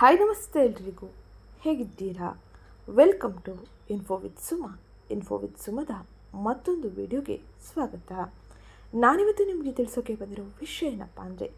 Hi ನಮಸ್ತೆ ಎಲ್ರಿಗೂ. ಹೇಗಿದ್ದೀರಾ? Welcome to info with Suma info with ಸುಮದ ಮತ್ತೊಂದು ವಿಡಿಯೋಗೆ ಸ್ವಾಗತ. ನಾನಿವತ್ತು ನಿಮಗೆ ತಿಳಿಸೋಕೆ ಬಂದಿರೋ ವಿಷಯ ಏನಪ್ಪ ಅಂದರೆ,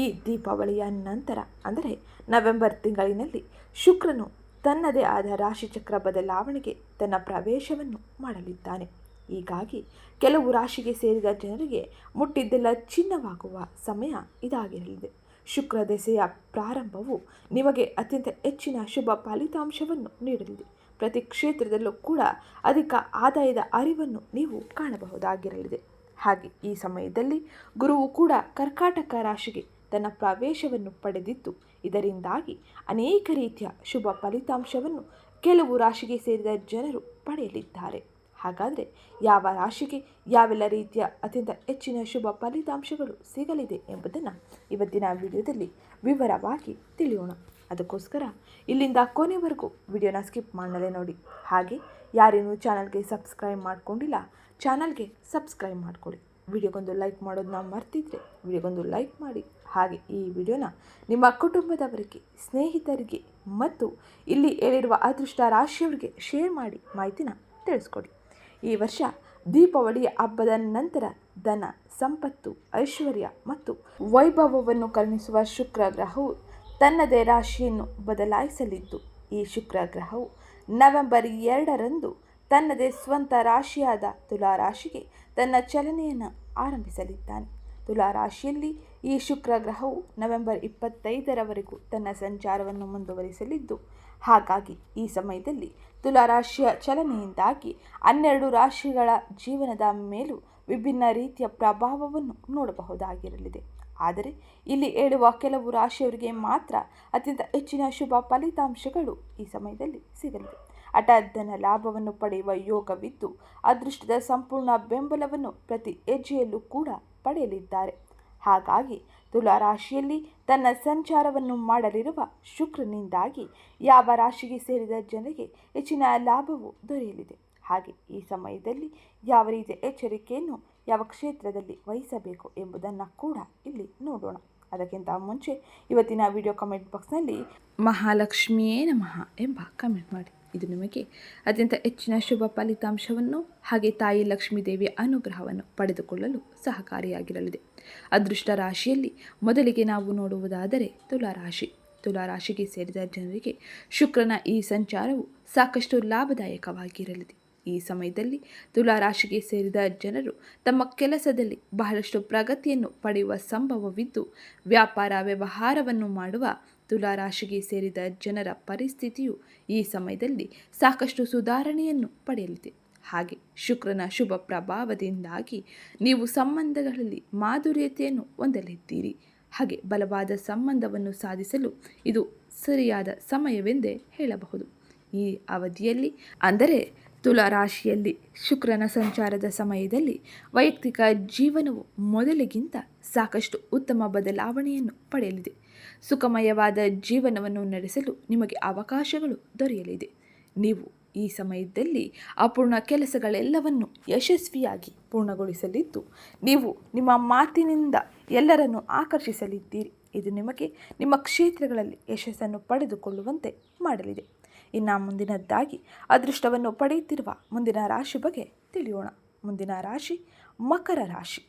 ಈ ದೀಪಾವಳಿಯ ನಂತರ, ಅಂದರೆ ನವೆಂಬರ್ ತಿಂಗಳಿನಲ್ಲಿ ಶುಕ್ರನು ತನ್ನದೇ ಆದ ರಾಶಿಚಕ್ರ ಬದಲಾವಣೆಗೆ ತನ್ನ ಪ್ರವೇಶವನ್ನು ಮಾಡಲಿದ್ದಾನೆ. ಹೀಗಾಗಿ ಕೆಲವು ರಾಶಿಗೆ ಸೇರಿದ ಜನರಿಗೆ ಮುಟ್ಟಿದ್ದೆಲ್ಲ ಚಿನ್ನವಾಗುವ ಸಮಯ ಇದಾಗಿರಲಿದೆ. ಶುಕ್ರ ದೆಸೆಯ ಪ್ರಾರಂಭವು ನಿಮಗೆ ಅತ್ಯಂತ ಹೆಚ್ಚಿನ ಶುಭ ಫಲಿತಾಂಶವನ್ನು ನೀಡಲಿದೆ. ಪ್ರತಿ ಕ್ಷೇತ್ರದಲ್ಲೂ ಕೂಡ ಅಧಿಕ ಆದಾಯದ ಅರಿವನ್ನು ನೀವು ಕಾಣಬಹುದಾಗಿರಲಿದೆ. ಹಾಗೆ ಈ ಸಮಯದಲ್ಲಿ ಗುರುವು ಕೂಡ ಕರ್ಕಾಟಕ ರಾಶಿಗೆ ತನ್ನ ಪ್ರವೇಶವನ್ನು ಪಡೆದಿದ್ದು, ಇದರಿಂದಾಗಿ ಅನೇಕ ರೀತಿಯ ಶುಭ ಫಲಿತಾಂಶವನ್ನು ಕೆಲವು ರಾಶಿಗೆ ಸೇರಿದ ಜನರು ಪಡೆಯಲಿದ್ದಾರೆ. ಹಾಗಾದರೆ ಯಾವ ರಾಶಿಗೆ ಯಾವೆಲ್ಲ ರೀತಿಯ ಅತ್ಯಂತ ಹೆಚ್ಚಿನ ಶುಭ ಫಲಿತಾಂಶಗಳು ಸಿಗಲಿದೆ ಎಂಬುದನ್ನು ಇವತ್ತಿನ ವಿಡಿಯೋದಲ್ಲಿ ವಿವರವಾಗಿ ತಿಳಿಯೋಣ. ಅದಕ್ಕೋಸ್ಕರ ಇಲ್ಲಿಂದ ಕೊನೆವರೆಗೂ ವಿಡಿಯೋನ ಸ್ಕಿಪ್ ಮಾಡಲೇ ನೋಡಿ. ಹಾಗೆ ಯಾರೇನು ಚಾನಲ್ಗೆ ಸಬ್ಸ್ಕ್ರೈಬ್ ಮಾಡ್ಕೊಂಡಿಲ್ಲ, ಚಾನಲ್ಗೆ ಸಬ್ಸ್ಕ್ರೈಬ್ ಮಾಡ್ಕೊಳ್ಳಿ. ವಿಡಿಯೋಗೊಂದು ಲೈಕ್ ಮಾಡೋದನ್ನ ಮರ್ತಿದ್ರೆ ವಿಡಿಯೋಗೊಂದು ಲೈಕ್ ಮಾಡಿ. ಹಾಗೆ ಈ ವಿಡಿಯೋನ ನಿಮ್ಮ ಕುಟುಂಬದವರಿಗೆ, ಸ್ನೇಹಿತರಿಗೆ ಮತ್ತು ಇಲ್ಲಿ ಹೇಳಿರುವ ಅದೃಷ್ಟ ರಾಶಿಯವರಿಗೆ ಶೇರ್ ಮಾಡಿ ಮಾಹಿತಿನ ತಿಳಿಸ್ಕೊಡಿ. ಈ ವರ್ಷ ದೀಪಾವಳಿ ಹಬ್ಬದ ನಂತರ ಧನ, ಸಂಪತ್ತು, ಐಶ್ವರ್ಯ ಮತ್ತು ವೈಭವವನ್ನು ಕರುಣಿಸುವ ಶುಕ್ರ ಗ್ರಹವು ತನ್ನದೇ ರಾಶಿಯನ್ನು ಬದಲಾಯಿಸಲಿದ್ದು, ಈ ಶುಕ್ರ ಗ್ರಹವು ನವೆಂಬರ್ ಎರಡರಂದು ತನ್ನದೇ ಸ್ವಂತ ರಾಶಿಯಾದ ತುಲಾ ರಾಶಿಗೆ ತನ್ನ ಚಲನೆಯನ್ನು ಆರಂಭಿಸಲಿದ್ದಾನೆ. ತುಲಾ ರಾಶಿಯಲ್ಲಿ ಈ ಶುಕ್ರ ಗ್ರಹವು ನವೆಂಬರ್ ಇಪ್ಪತ್ತೈದರವರೆಗೂ ತನ್ನ ಸಂಚಾರವನ್ನು ಮುಂದುವರಿಸಲಿದ್ದು, ಹಾಗಾಗಿ ಈ ಸಮಯದಲ್ಲಿ ತುಲಾ ರಾಶಿಯ ಚಲನೆಯಿಂದಾಗಿ ಹನ್ನೆರಡು ರಾಶಿಗಳ ಜೀವನದ ಮೇಲೂ ವಿಭಿನ್ನ ರೀತಿಯ ಪ್ರಭಾವವನ್ನು ನೋಡಬಹುದಾಗಿರಲಿದೆ. ಆದರೆ ಇಲ್ಲಿ ಹೇಳುವ ಕೆಲವು ರಾಶಿಯವರಿಗೆ ಮಾತ್ರ ಅತ್ಯಂತ ಹೆಚ್ಚಿನ ಶುಭ ಫಲಿತಾಂಶಗಳು ಈ ಸಮಯದಲ್ಲಿ ಸಿಗಲಿವೆ ಅಟಾಧನ ಲಾಭವನ್ನು ಪಡೆಯುವ ಯೋಗವಿದ್ದು, ಅದೃಷ್ಟದ ಸಂಪೂರ್ಣ ಬೆಂಬಲವನ್ನು ಪ್ರತಿ ಹೆಜ್ಜೆಯಲ್ಲೂ ಕೂಡ ಪಡೆಯಲಿದ್ದಾರೆ. ಹಾಗಾಗಿ ತುಲಾ ರಾಶಿಯಲ್ಲಿ ತನ್ನ ಸಂಚಾರವನ್ನು ಮಾಡಲಿರುವ ಶುಕ್ರನಿಂದಾಗಿ ಯಾವ ರಾಶಿಗೆ ಸೇರಿದ ಜನರಿಗೆ ಹೆಚ್ಚಿನ ಲಾಭವು ದೊರೆಯಲಿದೆ. ಹಾಗೆ ಈ ಸಮಯದಲ್ಲಿ ಯಾವ ರೀತಿಯ ಎಚ್ಚರಿಕೆಯನ್ನು ಯಾವ ಕ್ಷೇತ್ರದಲ್ಲಿ ವಹಿಸಬೇಕು ಎಂಬುದನ್ನು ಕೂಡ ಇಲ್ಲಿ ನೋಡೋಣ. ಅದಕ್ಕಿಂತ ಮುಂಚೆ ಇವತ್ತಿನ ವಿಡಿಯೋ ಕಮೆಂಟ್ ಬಾಕ್ಸ್ನಲ್ಲಿ ಮಹಾಲಕ್ಷ್ಮಿಯೇ ನಮಃ ಎಂಬ ಕಮೆಂಟ್ ಮಾಡಿ. ಇದು ನಿಮಗೆ ಅತ್ಯಂತ ಹೆಚ್ಚಿನ ಶುಭ ಫಲಿತಾಂಶವನ್ನು ಹಾಗೆ ತಾಯಿ ಲಕ್ಷ್ಮೀ ದೇವಿಯ ಅನುಗ್ರಹವನ್ನು ಪಡೆದುಕೊಳ್ಳಲು ಸಹಕಾರಿಯಾಗಿರಲಿದೆ. ಅದೃಷ್ಟ ರಾಶಿಯಲ್ಲಿ ಮೊದಲಿಗೆ ನಾವು ನೋಡುವುದಾದರೆ ತುಲಾರಾಶಿ. ರಾಶಿ ತುಲಾ ರಾಶಿಗೆ ಸೇರಿದ ಜನರಿಗೆ ಶುಕ್ರನ ಈ ಸಂಚಾರವು ಸಾಕಷ್ಟು ಲಾಭದಾಯಕವಾಗಿರಲಿದೆ. ಈ ಸಮಯದಲ್ಲಿ ತುಲಾ ರಾಶಿಗೆ ಸೇರಿದ ಜನರು ತಮ್ಮ ಕೆಲಸದಲ್ಲಿ ಬಹಳಷ್ಟು ಪ್ರಗತಿಯನ್ನು ಪಡೆಯುವ ಸಂಭವವಿದ್ದು, ವ್ಯಾಪಾರ ವ್ಯವಹಾರವನ್ನು ಮಾಡುವ ತುಲಾ ರಾಶಿಗೆ ಸೇರಿದ ಜನರ ಪರಿಸ್ಥಿತಿಯು ಈ ಸಮಯದಲ್ಲಿ ಸಾಕಷ್ಟು ಸುಧಾರಣೆಯನ್ನು ಪಡೆಯಲಿದೆ. ಹಾಗೆ ಶುಕ್ರನ ಶುಭ ಪ್ರಭಾವದಿಂದಾಗಿ ನೀವು ಸಂಬಂಧಗಳಲ್ಲಿ ಮಾಧುರ್ಯತೆಯನ್ನು ಹೊಂದಲಿದ್ದೀರಿ. ಹಾಗೆ ಬಲವಾದ ಸಂಬಂಧವನ್ನು ಸಾಧಿಸಲು ಇದು ಸರಿಯಾದ ಸಮಯವೆಂದೇ ಹೇಳಬಹುದು. ಈ ಅವಧಿಯಲ್ಲಿ, ಅಂದರೆ ತುಲಾ ರಾಶಿಯಲ್ಲಿ ಶುಕ್ರನ ಸಂಚಾರದ ಸಮಯದಲ್ಲಿ ವೈಯಕ್ತಿಕ ಜೀವನವು ಮೊದಲಿಗಿಂತ ಸಾಕಷ್ಟು ಉತ್ತಮ ಬದಲಾವಣೆಯನ್ನು ಪಡೆಯಲಿದೆ. ಸುಖಮಯವಾದ ಜೀವನವನ್ನು ನಡೆಸಲು ನಿಮಗೆ ಅವಕಾಶಗಳು ದೊರೆಯಲಿದೆ. ನೀವು ಈ ಸಮಯದಲ್ಲಿ ಅಪೂರ್ಣ ಕೆಲಸಗಳೆಲ್ಲವನ್ನು ಯಶಸ್ವಿಯಾಗಿ ಪೂರ್ಣಗೊಳಿಸಲಿದ್ದು, ನೀವು ನಿಮ್ಮ ಮಾತಿನಿಂದ ಎಲ್ಲರನ್ನು ಆಕರ್ಷಿಸಲಿದ್ದೀರಿ. ಇದು ನಿಮಗೆ ನಿಮ್ಮ ಕ್ಷೇತ್ರಗಳಲ್ಲಿ ಯಶಸ್ಸನ್ನು ಪಡೆದುಕೊಳ್ಳುವಂತೆ ಮಾಡಲಿದೆ. ಇನ್ನು ಮುಂದಿನದ್ದಾಗಿ ಅದೃಷ್ಟವನ್ನು ಪಡೆಯುತ್ತಿರುವ ಮುಂದಿನ ರಾಶಿ ಬಗ್ಗೆ ತಿಳಿಯೋಣ. ಮುಂದಿನ ರಾಶಿ ಮಕರ ರಾಶಿ.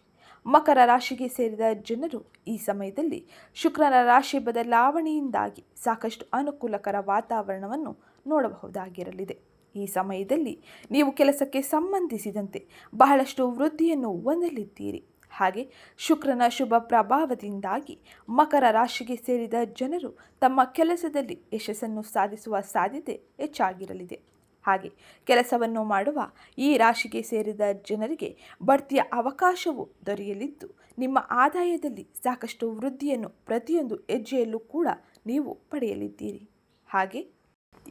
ಮಕರ ರಾಶಿಗೆ ಸೇರಿದ ಜನರು ಈ ಸಮಯದಲ್ಲಿ ಶುಕ್ರನ ರಾಶಿ ಬದಲಾವಣೆಯಿಂದಾಗಿ ಸಾಕಷ್ಟು ಅನುಕೂಲಕರ ವಾತಾವರಣವನ್ನು ನೋಡಬಹುದಾಗಿರಲಿದೆ. ಈ ಸಮಯದಲ್ಲಿ ನೀವು ಕೆಲಸಕ್ಕೆ ಸಂಬಂಧಿಸಿದಂತೆ ಬಹಳಷ್ಟು ವೃದ್ಧಿಯನ್ನು ಹೊಂದಲಿದ್ದೀರಿ. ಹಾಗೆ ಶುಕ್ರನ ಶುಭ ಪ್ರಭಾವದಿಂದಾಗಿ ಮಕರ ರಾಶಿಗೆ ಸೇರಿದ ಜನರು ತಮ್ಮ ಕೆಲಸದಲ್ಲಿ ಯಶಸ್ಸನ್ನು ಸಾಧಿಸುವ ಸಾಧ್ಯತೆ ಹೆಚ್ಚಾಗಿರಲಿದೆ. ಹಾಗೆ ಕೆಲಸವನ್ನು ಮಾಡುವ ಈ ರಾಶಿಗೆ ಸೇರಿದ ಜನರಿಗೆ ಬಡ್ತಿಯ ಅವಕಾಶವು ದೊರೆಯಲಿದ್ದು, ನಿಮ್ಮ ಆದಾಯದಲ್ಲಿ ಸಾಕಷ್ಟು ವೃದ್ಧಿಯನ್ನು ಪ್ರತಿಯೊಂದು ಹೆಜ್ಜೆಯಲ್ಲೂ ಕೂಡ ನೀವು ಪಡೆಯಲಿದ್ದೀರಿ. ಹಾಗೆ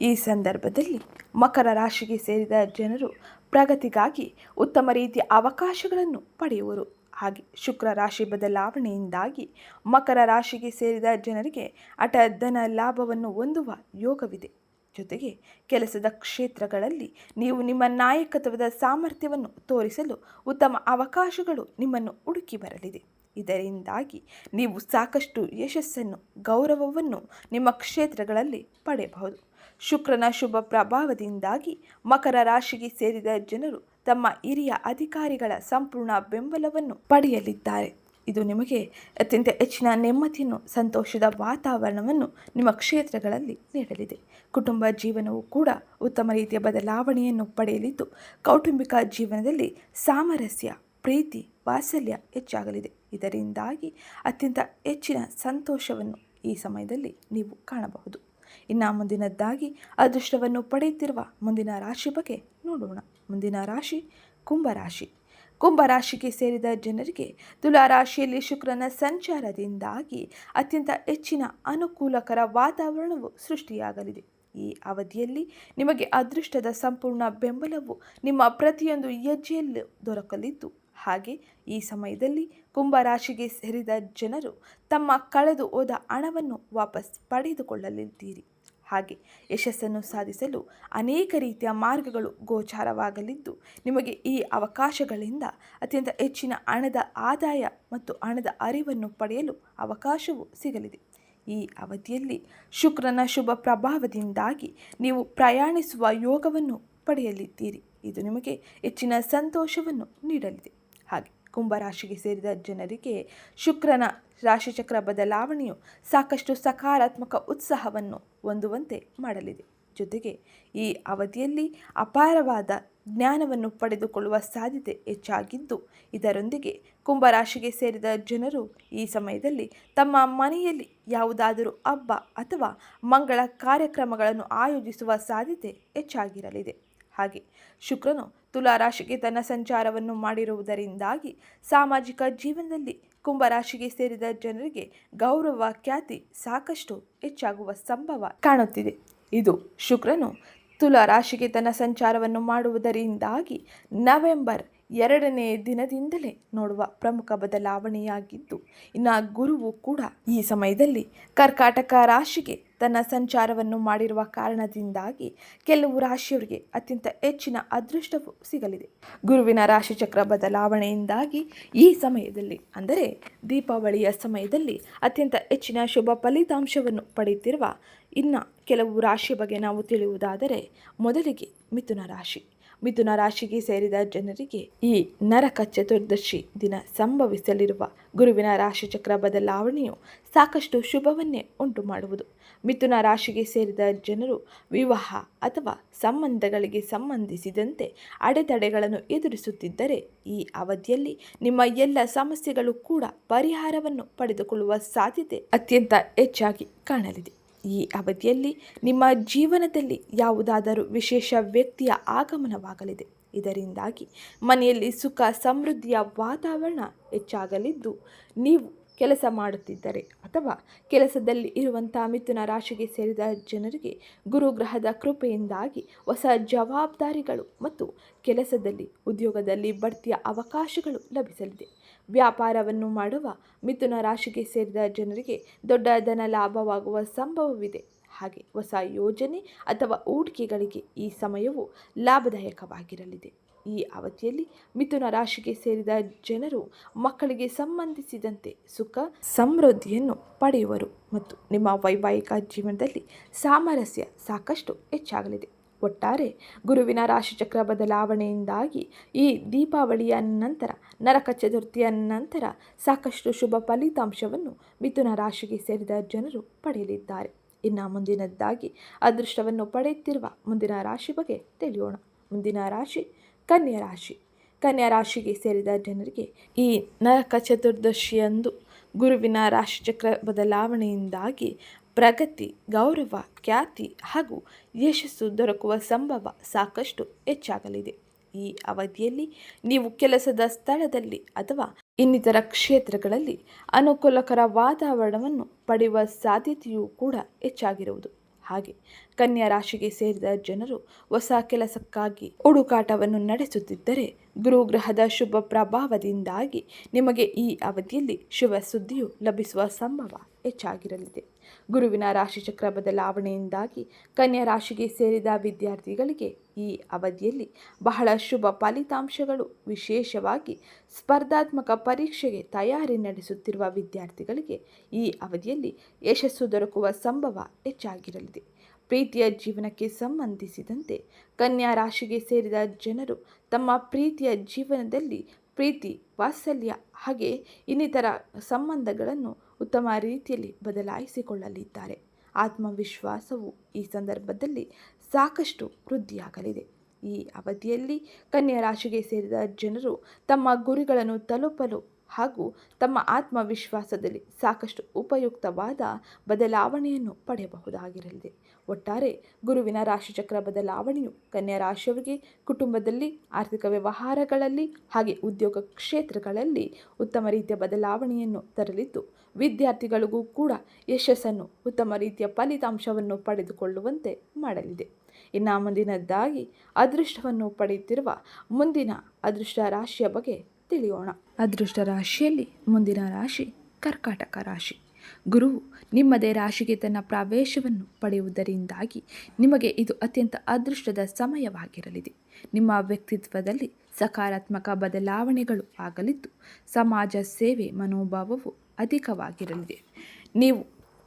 ಈ ಸಂದರ್ಭದಲ್ಲಿ ಮಕರ ರಾಶಿಗೆ ಸೇರಿದ ಜನರು ಪ್ರಗತಿಗಾಗಿ ಉತ್ತಮ ರೀತಿಯ ಅವಕಾಶಗಳನ್ನು ಪಡೆಯುವರು. ಹಾಗೆ ಶುಕ್ರ ರಾಶಿ ಬದಲಾವಣೆಯಿಂದಾಗಿ ಮಕರ ರಾಶಿಗೆ ಸೇರಿದ ಜನರಿಗೆ ಅಟ ಧನ ಲಾಭವನ್ನು ಹೊಂದುವ ಯೋಗವಿದೆ. ಜೊತೆಗೆ ಕೆಲಸದ ಕ್ಷೇತ್ರಗಳಲ್ಲಿ ನೀವು ನಿಮ್ಮ ನಾಯಕತ್ವದ ಸಾಮರ್ಥ್ಯವನ್ನು ತೋರಿಸಲು ಉತ್ತಮ ಅವಕಾಶಗಳು ನಿಮ್ಮನ್ನು ಹುಡುಕಿ ಬರಲಿದೆ. ಇದರಿಂದಾಗಿ ನೀವು ಸಾಕಷ್ಟು ಯಶಸ್ಸನ್ನು, ಗೌರವವನ್ನು ನಿಮ್ಮ ಕ್ಷೇತ್ರಗಳಲ್ಲಿ ಪಡೆಯಬಹುದು. ಶುಕ್ರನ ಶುಭ ಪ್ರಭಾವದಿಂದಾಗಿ ಮಕರ ರಾಶಿಗೆ ಸೇರಿದ ಜನರು ತಮ್ಮ ಹಿರಿಯ ಅಧಿಕಾರಿಗಳ ಸಂಪೂರ್ಣ ಬೆಂಬಲವನ್ನು ಪಡೆಯಲಿದ್ದಾರೆ. ಇದು ನಿಮಗೆ ಅತ್ಯಂತ ಹೆಚ್ಚಿನ ನೆಮ್ಮದಿಯನ್ನು, ಸಂತೋಷದ ವಾತಾವರಣವನ್ನು ನಿಮ್ಮ ಕ್ಷೇತ್ರಗಳಲ್ಲಿ ನೀಡಲಿದೆ. ಕುಟುಂಬ ಜೀವನವು ಕೂಡ ಉತ್ತಮ ರೀತಿಯ ಬದಲಾವಣೆಯನ್ನು ಪಡೆಯಲಿದ್ದು, ಕೌಟುಂಬಿಕ ಜೀವನದಲ್ಲಿ ಸಾಮರಸ್ಯ, ಪ್ರೀತಿ, ವಾತ್ಸಲ್ಯ ಹೆಚ್ಚಾಗಲಿದೆ. ಇದರಿಂದಾಗಿ ಅತ್ಯಂತ ಹೆಚ್ಚಿನ ಸಂತೋಷವನ್ನು ಈ ಸಮಯದಲ್ಲಿ ನೀವು ಕಾಣಬಹುದು. ಇನ್ನು ಮುಂದಿನದ್ದಾಗಿ ಅದೃಷ್ಟವನ್ನು ಪಡೆಯುತ್ತಿರುವ ಮುಂದಿನ ರಾಶಿ ಬಗ್ಗೆ ನೋಡೋಣ. ಮುಂದಿನ ರಾಶಿ ಕುಂಭರಾಶಿ ಕುಂಭರಾಶಿಗೆ ಸೇರಿದ ಜನರಿಗೆ ತುಲಾ ರಾಶಿಯಲ್ಲಿ ಶುಕ್ರನ ಸಂಚಾರದಿಂದಾಗಿ ಅತ್ಯಂತ ಹೆಚ್ಚಿನ ಅನುಕೂಲಕರ ವಾತಾವರಣವು ಸೃಷ್ಟಿಯಾಗಲಿದೆ. ಈ ಅವಧಿಯಲ್ಲಿ ನಿಮಗೆ ಅದೃಷ್ಟದ ಸಂಪೂರ್ಣ ಬೆಂಬಲವು ನಿಮ್ಮ ಪ್ರತಿಯೊಂದು ಹೆಜ್ಜೆಯಲ್ಲೂ ದೊರಕಲಿದ್ದು ಹಾಗೆ ಈ ಸಮಯದಲ್ಲಿ ಕುಂಭರಾಶಿಗೆ ಸೇರಿದ ಜನರು ತಮ್ಮ ಕಳೆದು ಹೋದ ಹಣವನ್ನು ವಾಪಸ್ ಪಡೆದುಕೊಳ್ಳಲಿದ್ದೀರಿ. ಹಾಗೆ ಯಶಸ್ಸನ್ನು ಸಾಧಿಸಲು ಅನೇಕ ರೀತಿಯ ಮಾರ್ಗಗಳು ಗೋಚಾರವಾಗಲಿದ್ದು, ನಿಮಗೆ ಈ ಅವಕಾಶಗಳಿಂದ ಅತ್ಯಂತ ಹೆಚ್ಚಿನ ಹಣದ ಆದಾಯ ಮತ್ತು ಹಣದ ಅರಿವನ್ನು ಪಡೆಯಲು ಅವಕಾಶವು ಸಿಗಲಿದೆ. ಈ ಅವಧಿಯಲ್ಲಿ ಶುಕ್ರನ ಶುಭ ಪ್ರಭಾವದಿಂದಾಗಿ ನೀವು ಪ್ರಯಾಣಿಸುವ ಯೋಗವನ್ನು ಪಡೆಯಲಿದ್ದೀರಿ. ಇದು ನಿಮಗೆ ಹೆಚ್ಚಿನ ಸಂತೋಷವನ್ನು ನೀಡಲಿದೆ. ಹಾಗೆ ಕುಂಭರಾಶಿಗೆ ಸೇರಿದ ಜನರಿಗೆ ಶುಕ್ರನ ರಾಶಿಚಕ್ರ ಬದಲಾವಣೆಯು ಸಾಕಷ್ಟು ಸಕಾರಾತ್ಮಕ ಉತ್ಸಾಹವನ್ನು ಹೊಂದುವಂತೆ ಮಾಡಲಿದೆ. ಜೊತೆಗೆ ಈ ಅವಧಿಯಲ್ಲಿ ಅಪಾರವಾದ ಜ್ಞಾನವನ್ನು ಪಡೆದುಕೊಳ್ಳುವ ಸಾಧ್ಯತೆ ಹೆಚ್ಚಾಗಿದ್ದು, ಇದರೊಂದಿಗೆ ಕುಂಭರಾಶಿಗೆ ಸೇರಿದ ಜನರು ಈ ಸಮಯದಲ್ಲಿ ತಮ್ಮ ಮನೆಯಲ್ಲಿ ಯಾವುದಾದರೂ ಹಬ್ಬ ಅಥವಾ ಮಂಗಳ ಕಾರ್ಯಕ್ರಮಗಳನ್ನು ಆಯೋಜಿಸುವ ಸಾಧ್ಯತೆ ಹೆಚ್ಚಾಗಿರಲಿದೆ. ಹಾಗೆ ಶುಕ್ರನು ತುಲಾರಾಶಿಗೆ ತನ್ನ ಸಂಚಾರವನ್ನು ಮಾಡಿರುವುದರಿಂದಾಗಿ ಸಾಮಾಜಿಕ ಜೀವನದಲ್ಲಿ ಕುಂಭರಾಶಿಗೆ ಸೇರಿದ ಜನರಿಗೆ ಗೌರವ ಖ್ಯಾತಿ ಸಾಕಷ್ಟು ಹೆಚ್ಚಾಗುವ ಸಂಭವ ಕಾಣುತ್ತಿದೆ. ಇದು ಶುಕ್ರನು ತುಲಾ ರಾಶಿಗೆ ತನ್ನ ಸಂಚಾರವನ್ನು ಮಾಡುವುದರಿಂದಾಗಿ ನವೆಂಬರ್ ಎರಡನೇ ದಿನದಿಂದಲೇ ನೋಡುವ ಪ್ರಮುಖ ಬದಲಾವಣೆಯಾಗಿದ್ದು, ಇನ್ನು ಗುರುವು ಕೂಡ ಈ ಸಮಯದಲ್ಲಿ ಕರ್ಕಾಟಕ ರಾಶಿಗೆ ತನ್ನ ಸಂಚಾರವನ್ನು ಮಾಡಿರುವ ಕಾರಣದಿಂದಾಗಿ ಕೆಲವು ರಾಶಿಯವರಿಗೆ ಅತ್ಯಂತ ಹೆಚ್ಚಿನ ಅದೃಷ್ಟವು ಸಿಗಲಿದೆ. ಗುರುವಿನ ರಾಶಿಚಕ್ರ ಬದಲಾವಣೆಯಿಂದಾಗಿ ಈ ಸಮಯದಲ್ಲಿ, ಅಂದರೆ ದೀಪಾವಳಿಯ ಸಮಯದಲ್ಲಿ ಅತ್ಯಂತ ಹೆಚ್ಚಿನ ಶುಭ ಫಲಿತಾಂಶವನ್ನು ಪಡೆಯುತ್ತಿರುವ ಇನ್ನು ಕೆಲವು ರಾಶಿಯ ಬಗ್ಗೆ ನಾವು ತಿಳಿಯುವುದಾದರೆ, ಮೊದಲಿಗೆ ಮಿಥುನ ರಾಶಿ. ಮಿಥುನ ರಾಶಿಗೆ ಸೇರಿದ ಜನರಿಗೆ ಈ ನರಕ ಚತುರ್ದಶಿ ದಿನ ಸಂಭವಿಸಲಿರುವ ಗುರುವಿನ ರಾಶಿಚಕ್ರ ಬದಲಾವಣೆಯು ಸಾಕಷ್ಟು ಶುಭವನ್ನೇ ಉಂಟು ಮಾಡುವುದು ಮಿಥುನ ರಾಶಿಗೆ ಸೇರಿದ ಜನರು ವಿವಾಹ ಅಥವಾ ಸಂಬಂಧಗಳಿಗೆ ಸಂಬಂಧಿಸಿದಂತೆ ಅಡೆತಡೆಗಳನ್ನು ಎದುರಿಸುತ್ತಿದ್ದರೆ ಈ ಅವಧಿಯಲ್ಲಿ ನಿಮ್ಮ ಎಲ್ಲ ಸಮಸ್ಯೆಗಳು ಕೂಡ ಪರಿಹಾರವನ್ನು ಪಡೆದುಕೊಳ್ಳುವ ಸಾಧ್ಯತೆ ಅತ್ಯಂತ ಹೆಚ್ಚಾಗಿ ಕಾಣಲಿದೆ. ಈ ಅವಧಿಯಲ್ಲಿ ನಿಮ್ಮ ಜೀವನದಲ್ಲಿ ಯಾವುದಾದರೂ ವಿಶೇಷ ವ್ಯಕ್ತಿಯ ಆಗಮನವಾಗಲಿದೆ. ಇದರಿಂದಾಗಿ ಮನೆಯಲ್ಲಿ ಸುಖ ಸಮೃದ್ಧಿಯ ವಾತಾವರಣ ಹೆಚ್ಚಾಗಲಿದ್ದು, ನೀವು ಕೆಲಸ ಮಾಡುತ್ತಿದ್ದರೆ ಅಥವಾ ಕೆಲಸದಲ್ಲಿ ಇರುವಂಥ ಮಿಥುನ ರಾಶಿಗೆ ಸೇರಿದ ಜನರಿಗೆ ಗುರುಗ್ರಹದ ಕೃಪೆಯಿಂದಾಗಿ ಹೊಸ ಜವಾಬ್ದಾರಿಗಳು ಮತ್ತು ಕೆಲಸದಲ್ಲಿ, ಉದ್ಯೋಗದಲ್ಲಿ ಬಡ್ತಿಯ ಅವಕಾಶಗಳು ಲಭಿಸಲಿದೆ. ವ್ಯಾಪಾರವನ್ನು ಮಾಡುವ ಮಿಥುನ ರಾಶಿಗೆ ಸೇರಿದ ಜನರಿಗೆ ದೊಡ್ಡ ಧನ ಲಾಭವಾಗುವ ಸಂಭವವಿದೆ. ಹಾಗೆ ಹೊಸ ಯೋಜನೆ ಅಥವಾ ಹೂಡಿಕೆಗಳಿಗೆ ಈ ಸಮಯವು ಲಾಭದಾಯಕವಾಗಿರಲಿದೆ. ಈ ಅವಧಿಯಲ್ಲಿ ಮಿಥುನ ರಾಶಿಗೆ ಸೇರಿದ ಜನರು ಮಕ್ಕಳಿಗೆ ಸಂಬಂಧಿಸಿದಂತೆ ಸುಖ, ಸಮೃದ್ಧಿಯನ್ನು ಪಡೆಯುವರು ಮತ್ತು ನಿಮ್ಮ ವೈವಾಹಿಕ ಜೀವನದಲ್ಲಿ ಸಾಮರಸ್ಯ ಸಾಕಷ್ಟು ಹೆಚ್ಚಾಗಲಿದೆ. ಒಟ್ಟಾರೆ ಗುರುವಿನ ರಾಶಿಚಕ್ರ ಬದಲಾವಣೆಯಿಂದಾಗಿ ಈ ದೀಪಾವಳಿಯ ನಂತರ, ನರಕ ಚತುರ್ಥಿಯ ನಂತರ ಸಾಕಷ್ಟು ಶುಭ ಫಲಿತಾಂಶವನ್ನು ಮಿಥುನ ರಾಶಿಗೆ ಸೇರಿದ ಜನರು ಪಡೆಯಲಿದ್ದಾರೆ. ಇನ್ನು ಮುಂದಿನದ್ದಾಗಿ ಅದೃಷ್ಟವನ್ನು ಪಡೆಯುತ್ತಿರುವ ಮುಂದಿನ ರಾಶಿ ಬಗ್ಗೆ ತಿಳಿಯೋಣ. ಮುಂದಿನ ರಾಶಿ ಕನ್ಯಾ ರಾಶಿ. ಕನ್ಯಾ ರಾಶಿಗೆ ಸೇರಿದ ಜನರಿಗೆ ಈ ನರಕ ಚತುರ್ದಶಿಯಂದು ಗುರುವಿನ ರಾಶಿಚಕ್ರ ಬದಲಾವಣೆಯಿಂದಾಗಿ ಪ್ರಗತಿ, ಗೌರವ, ಖ್ಯಾತಿ ಹಾಗೂ ಯಶಸ್ಸು ದೊರಕುವ ಸಂಭವ ಸಾಕಷ್ಟು ಹೆಚ್ಚಾಗಲಿದೆ. ಈ ಅವಧಿಯಲ್ಲಿ ನೀವು ಕೆಲಸದ ಸ್ಥಳದಲ್ಲಿ ಅಥವಾ ಇನ್ನಿತರ ಕ್ಷೇತ್ರಗಳಲ್ಲಿ ಅನುಕೂಲಕರ ವಾತಾವರಣವನ್ನು ಪಡೆಯುವ ಸಾಧ್ಯತೆಯೂ ಕೂಡ ಹೆಚ್ಚಾಗಿರುವುದು. ಹಾಗೆ ಕನ್ಯಾ ರಾಶಿಗೆ ಸೇರಿದ ಜನರು ಹೊಸ ಕೆಲಸಕ್ಕಾಗಿ ಹುಡುಕಾಟವನ್ನು ನಡೆಸುತ್ತಿದ್ದರೆ ಗುರುಗ್ರಹದ ಶುಭ ಪ್ರಭಾವದಿಂದಾಗಿ ನಿಮಗೆ ಈ ಅವಧಿಯಲ್ಲಿ ಶುಭ ಸುದ್ದಿಯು ಲಭಿಸುವ ಸಂಭವ ಹೆಚ್ಚಾಗಿರಲಿದೆ. ಗುರುವಿನ ರಾಶಿಚಕ್ರ ಬದಲಾವಣೆಯಿಂದಾಗಿ ಕನ್ಯಾ ರಾಶಿಗೆ ಸೇರಿದ ವಿದ್ಯಾರ್ಥಿಗಳಿಗೆ ಈ ಅವಧಿಯಲ್ಲಿ ಬಹಳ ಶುಭ ಫಲಿತಾಂಶಗಳು, ವಿಶೇಷವಾಗಿ ಸ್ಪರ್ಧಾತ್ಮಕ ಪರೀಕ್ಷೆಗೆ ತಯಾರಿ ನಡೆಸುತ್ತಿರುವ ವಿದ್ಯಾರ್ಥಿಗಳಿಗೆ ಈ ಅವಧಿಯಲ್ಲಿ ಯಶಸ್ಸು ದೊರಕುವ ಸಂಭವ ಹೆಚ್ಚಾಗಿರಲಿದೆ. ಪ್ರೀತಿಯ ಜೀವನಕ್ಕೆ ಸಂಬಂಧಿಸಿದಂತೆ ಕನ್ಯಾ ರಾಶಿಗೆ ಸೇರಿದ ಜನರು ತಮ್ಮ ಪ್ರೀತಿಯ ಜೀವನದಲ್ಲಿ ಪ್ರೀತಿ, ವಾತ್ಸಲ್ಯ ಹಾಗೆ ಇನ್ನಿತರ ಸಂಬಂಧಗಳನ್ನು ಉತ್ತಮ ರೀತಿಯಲ್ಲಿ ಬದಲಾಯಿಸಿಕೊಳ್ಳಲಿದ್ದಾರೆ. ಆತ್ಮವಿಶ್ವಾಸವು ಈ ಸಂದರ್ಭದಲ್ಲಿ ಸಾಕಷ್ಟು ವೃದ್ಧಿಯಾಗಲಿದೆ. ಈ ಅವಧಿಯಲ್ಲಿ ಕನ್ಯಾ ರಾಶಿಗೆ ಸೇರಿದ ಜನರು ತಮ್ಮ ಗುರಿಗಳನ್ನು ತಲುಪಲು ಹಾಗೂ ತಮ್ಮ ಆತ್ಮವಿಶ್ವಾಸದಲ್ಲಿ ಸಾಕಷ್ಟು ಉಪಯುಕ್ತವಾದ ಬದಲಾವಣೆಯನ್ನು ಪಡೆಯಬಹುದಾಗಿರಲಿದೆ. ಒಟ್ಟಾರೆ, ಗುರುವಿನ ರಾಶಿಚಕ್ರ ಬದಲಾವಣೆಯು ಕನ್ಯಾ ರಾಶಿಯವರಿಗೆ ಕುಟುಂಬದಲ್ಲಿ, ಆರ್ಥಿಕ ವ್ಯವಹಾರಗಳಲ್ಲಿ ಹಾಗೆ ಉದ್ಯೋಗ ಕ್ಷೇತ್ರಗಳಲ್ಲಿ ಉತ್ತಮ ರೀತಿಯ ಬದಲಾವಣೆಯನ್ನು ತರಲಿದ್ದು, ವಿದ್ಯಾರ್ಥಿಗಳಿಗೂ ಕೂಡ ಯಶಸ್ಸನ್ನು, ಉತ್ತಮ ರೀತಿಯ ಫಲಿತಾಂಶವನ್ನು ಪಡೆದುಕೊಳ್ಳುವಂತೆ ಮಾಡಲಿದೆ. ಇನ್ನು ಮುಂದಿನದ್ದಾಗಿ ಅದೃಷ್ಟವನ್ನು ಪಡೆಯುತ್ತಿರುವ ಮುಂದಿನ ಅದೃಷ್ಟ ರಾಶಿಯ ಬಗ್ಗೆ ತಿಳಿಯೋಣ. ಅದೃಷ್ಟ ರಾಶಿಯಲ್ಲಿ ಮುಂದಿನ ರಾಶಿ ಕರ್ಕಾಟಕ ರಾಶಿ. ಗುರುವು ನಿಮ್ಮದೇ ರಾಶಿಗೆ ತನ್ನ ಪ್ರವೇಶವನ್ನು ಪಡೆಯುವುದರಿಂದಾಗಿ ನಿಮಗೆ ಇದು ಅತ್ಯಂತ ಅದೃಷ್ಟದ ಸಮಯವಾಗಿರಲಿದೆ. ನಿಮ್ಮ ವ್ಯಕ್ತಿತ್ವದಲ್ಲಿ ಸಕಾರಾತ್ಮಕ ಬದಲಾವಣೆಗಳು ಆಗಲಿದ್ದು, ಸಮಾಜ ಸೇವೆ ಮನೋಭಾವವು ಅಧಿಕವಾಗಿರಲಿದೆ. ನೀವು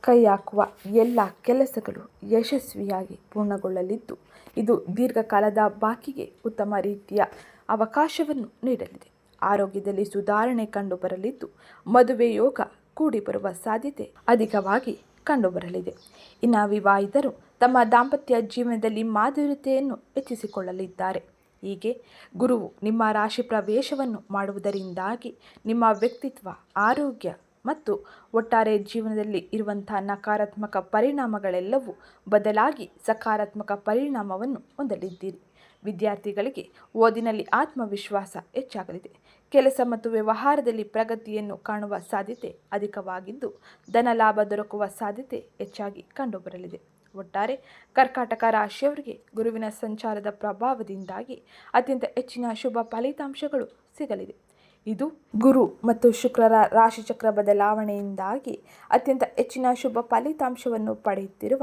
ಕೈ ಹಾಕುವ ಎಲ್ಲ ಕೆಲಸಗಳು ಯಶಸ್ವಿಯಾಗಿ ಪೂರ್ಣಗೊಳ್ಳಲಿದ್ದು, ಇದು ದೀರ್ಘಕಾಲದ ಬಾಕಿಗೆ ಉತ್ತಮ ರೀತಿಯ ಅವಕಾಶವನ್ನು ನೀಡಲಿದೆ. ಆರೋಗ್ಯದಲ್ಲಿ ಸುಧಾರಣೆ ಕಂಡುಬರಲಿದ್ದು, ಮದುವೆ ಯೋಗ ಕೂಡಿ ಬರುವ ಸಾಧ್ಯತೆ ಅಧಿಕವಾಗಿ ಕಂಡುಬರಲಿದೆ. ಇನ್ನು ವಿವಾಹಿತರು ತಮ್ಮ ದಾಂಪತ್ಯ ಜೀವನದಲ್ಲಿ ಮಾಧುರ್ಯತೆಯನ್ನು ಹೆಚ್ಚಿಸಿಕೊಳ್ಳಲಿದ್ದಾರೆ. ಹೀಗೆ ಗುರುವು ನಿಮ್ಮ ರಾಶಿ ಪ್ರವೇಶವನ್ನು ಮಾಡುವುದರಿಂದಾಗಿ ನಿಮ್ಮ ವ್ಯಕ್ತಿತ್ವ, ಆರೋಗ್ಯ ಮತ್ತು ಒಟ್ಟಾರೆ ಜೀವನದಲ್ಲಿ ಇರುವಂಥ ನಕಾರಾತ್ಮಕ ಪರಿಣಾಮಗಳೆಲ್ಲವೂ ಬದಲಾಗಿ ಸಕಾರಾತ್ಮಕ ಪರಿಣಾಮವನ್ನು ಹೊಂದಲಿದ್ದೀರಿ. ವಿದ್ಯಾರ್ಥಿಗಳಿಗೆ ಓದಿನಲ್ಲಿ ಆತ್ಮವಿಶ್ವಾಸ ಹೆಚ್ಚಾಗಲಿದೆ. ಕೆಲಸ ಮತ್ತು ವ್ಯವಹಾರದಲ್ಲಿ ಪ್ರಗತಿಯನ್ನು ಕಾಣುವ ಸಾಧ್ಯತೆ ಅಧಿಕವಾಗಿದ್ದು, ಧನ ಲಾಭ ದೊರಕುವ ಸಾಧ್ಯತೆ ಹೆಚ್ಚಾಗಿ ಕಂಡುಬರಲಿದೆ. ಒಟ್ಟಾರೆ ಕರ್ಕಾಟಕ ರಾಶಿಯವರಿಗೆ ಗುರುವಿನ ಸಂಚಾರದ ಪ್ರಭಾವದಿಂದಾಗಿ ಅತ್ಯಂತ ಹೆಚ್ಚಿನ ಶುಭ ಫಲಿತಾಂಶಗಳು ಸಿಗಲಿದೆ. ಇದು ಗುರು ಮತ್ತು ಶುಕ್ರರ ರಾಶಿಚಕ್ರ ಬದಲಾವಣೆಯಿಂದಾಗಿ ಅತ್ಯಂತ ಹೆಚ್ಚಿನ ಶುಭ ಫಲಿತಾಂಶವನ್ನು ಪಡೆಯುತ್ತಿರುವ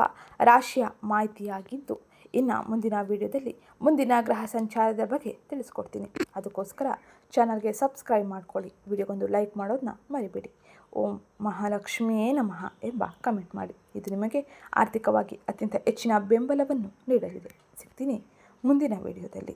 ರಾಶಿಯ ಮಾಹಿತಿಯಾಗಿದ್ದು, ಇನ್ನು ಮುಂದಿನ ವಿಡಿಯೋದಲ್ಲಿ ಮುಂದಿನ ಗ್ರಹ ಸಂಚಾರದ ಬಗ್ಗೆ ತಿಳಿಸ್ಕೊಡ್ತೀನಿ. ಅದಕ್ಕೋಸ್ಕರ ಚಾನಲ್ಗೆ ಸಬ್ಸ್ಕ್ರೈಬ್ ಮಾಡ್ಕೊಳ್ಳಿ. ವಿಡಿಯೋಗೊಂದು ಲೈಕ್ ಮಾಡೋದನ್ನ ಮರಿಬೇಡಿ. ಓಂ ಮಹಾಲಕ್ಷ್ಮಿಯೇ ನಮಃ ಎಂಬ ಕಮೆಂಟ್ ಮಾಡಿ. ಇದು ನಿಮಗೆ ಆರ್ಥಿಕವಾಗಿ ಅತ್ಯಂತ ಹೆಚ್ಚಿನ ಬೆಂಬಲವನ್ನು ನೀಡಲಿದೆ. ಸಿಗ್ತೀನಿ ಮುಂದಿನ ವಿಡಿಯೋದಲ್ಲಿ.